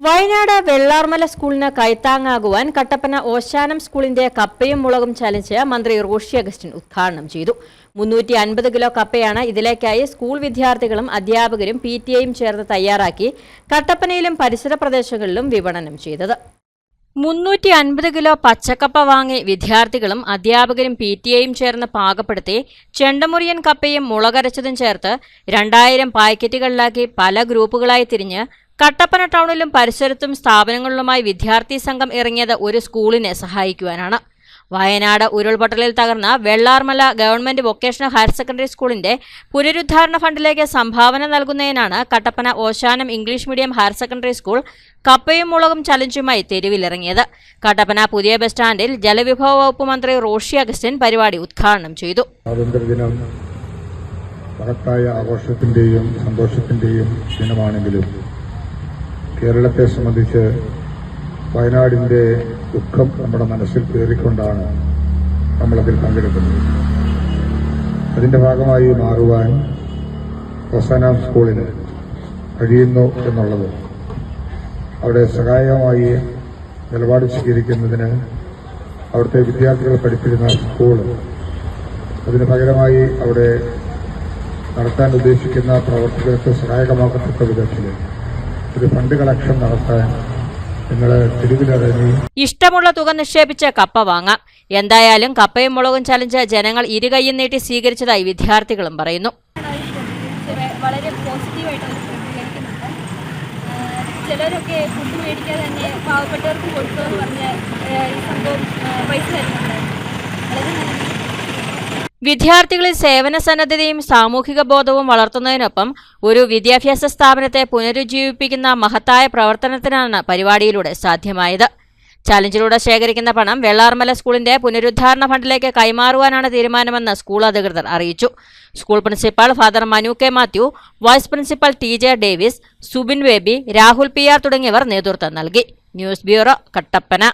വയനാട് വെള്ളാർമല സ്കൂളിന് കൈത്താങ്ങാകുവാൻ കട്ടപ്പന ഓശാനം സ്കൂളിന്റെ കപ്പയും മുളകും ചലഞ്ച് മന്ത്രി റോഷി അഗസ്റ്റിൻ ഉദ്ഘാടനം ചെയ്തു. മുന്നൂറ്റി അൻപത് കിലോ കപ്പയാണ് ഇതിലേക്കായി സ്കൂൾ വിദ്യാർത്ഥികളും അധ്യാപകരും പി ടി എയും ചേർന്ന് തയ്യാറാക്കി കട്ടപ്പനയിലും പരിസര പ്രദേശങ്ങളിലും വിപണനം ചെയ്തത്. മുന്നൂറ്റി അൻപത് കിലോ പച്ചക്കപ്പ വാങ്ങി വിദ്യാർത്ഥികളും അധ്യാപകരും പി ടി എയും ചേർന്ന് പാകപ്പെടുത്തി ചെണ്ടമുറിയൻ കപ്പയും മുളകരച്ചതും ചേർത്ത് രണ്ടായിരം പാക്കറ്റുകളിലാക്കി പല ഗ്രൂപ്പുകളായി തിരിഞ്ഞ് കട്ടപ്പന ടൗണിലും പരിസരത്തും സ്ഥാപനങ്ങളിലുമായി വിദ്യാർത്ഥി സംഘം ഇറങ്ങിയത് ഒരു സ്കൂളിനെ സഹായിക്കുവാനാണ്. വയനാട് ഉരുൾപൊട്ടലിൽ തകർന്ന Vellarmala government vocational higher secondary സ്കൂളിന്റെ പുനരുദ്ധാരണ ഫണ്ടിലേക്ക് സംഭാവന നൽകുന്നതിനാണ് Kattappana Oshanam English medium higher secondary school കപ്പയും മുളകും ചലഞ്ചുമായി തെരുവിലിറങ്ങിയത്. കട്ടപ്പന പുതിയ ബസ് സ്റ്റാൻഡിൽ ജലവിഭവ വകുപ്പ് മന്ത്രി റോഷി അഗസ്റ്റിൻ പരിപാടി ഉദ്ഘാടനം ചെയ്തു. സ്വാതന്ത്ര്യദിനം ആഘോഷത്തിന്റെയും സന്തോഷത്തിന്റെയും ദിനമാണെങ്കിലും കേരളത്തെ സംബന്ധിച്ച് വയനാടിന്റെ ദുഃഖം നമ്മുടെ മനസ്സിൽ കയറിക്കൊണ്ടാണ് നമ്മളതിൽ പങ്കെടുക്കുന്നത്. അതിന്റെ ഭാഗമായി മാറുവാൻ ഹൊസനാം സ്കൂളിന് കഴിയുന്നു എന്നുള്ളത് അവിടെ സഹായകമായി നിലപാട് സ്വീകരിക്കുന്നതിന് അവിടുത്തെ വിദ്യാർത്ഥികൾ പഠിപ്പിക്കുന്ന സ്കൂൾ അതിന് പകരമായി അവിടെ നടത്താൻ ഉദ്ദേശിക്കുന്ന പ്രവർത്തികൾക്ക് സഹായകമാകത്തക്ക വിധത്തിൽ ഒരു ഫണ്ട് കളക്ഷൻ നടത്താൻ ഇഷ്ടമുള്ള തുക നിക്ഷേപിച്ച് കപ്പ വാങ്ങാം. എന്തായാലും കപ്പയും മുളകും ചലഞ്ച് ജനങ്ങൾ ഇരുകൈയും നീട്ടി സ്വീകരിച്ചതായി വിദ്യാർത്ഥികളും പറയുന്നു. വളരെ പോസിറ്റീവായിട്ട് ചിലരൊക്കെ ഫുഡ് മേടിക്കാതെ തന്നെ പാവപ്പെട്ടവർക്ക് കൊടുക്കുമെന്ന് പറഞ്ഞ് ഈ സംഭവം പൈസ തരുന്നുണ്ടായിരുന്നു വളരെ നന്ദി. വിദ്യാർത്ഥികളിൽ സേവന സന്നദ്ധതയും സാമൂഹിക ബോധവും വളർത്തുന്നതിനൊപ്പം ഒരു വിദ്യാഭ്യാസ സ്ഥാപനത്തെ പുനരുജ്ജീവിപ്പിക്കുന്ന മഹത്തായ പ്രവർത്തനത്തിനാണ് പരിപാടിയിലൂടെ സാധ്യമായത്. ചലഞ്ചിലൂടെ ശേഖരിക്കുന്ന പണം വെള്ളാർമല സ്കൂളിന്റെ പുനരുദ്ധാരണ ഫണ്ടിലേക്ക് കൈമാറുവാനാണ് തീരുമാനമെന്ന് സ്കൂൾ അധികൃതർ അറിയിച്ചു. School principal father Manu K Mathew vice principal T J Davis Subin Baby Rahul P തുടങ്ങിയവർ നേതൃത്വം നൽകി. News bureau Kattappana.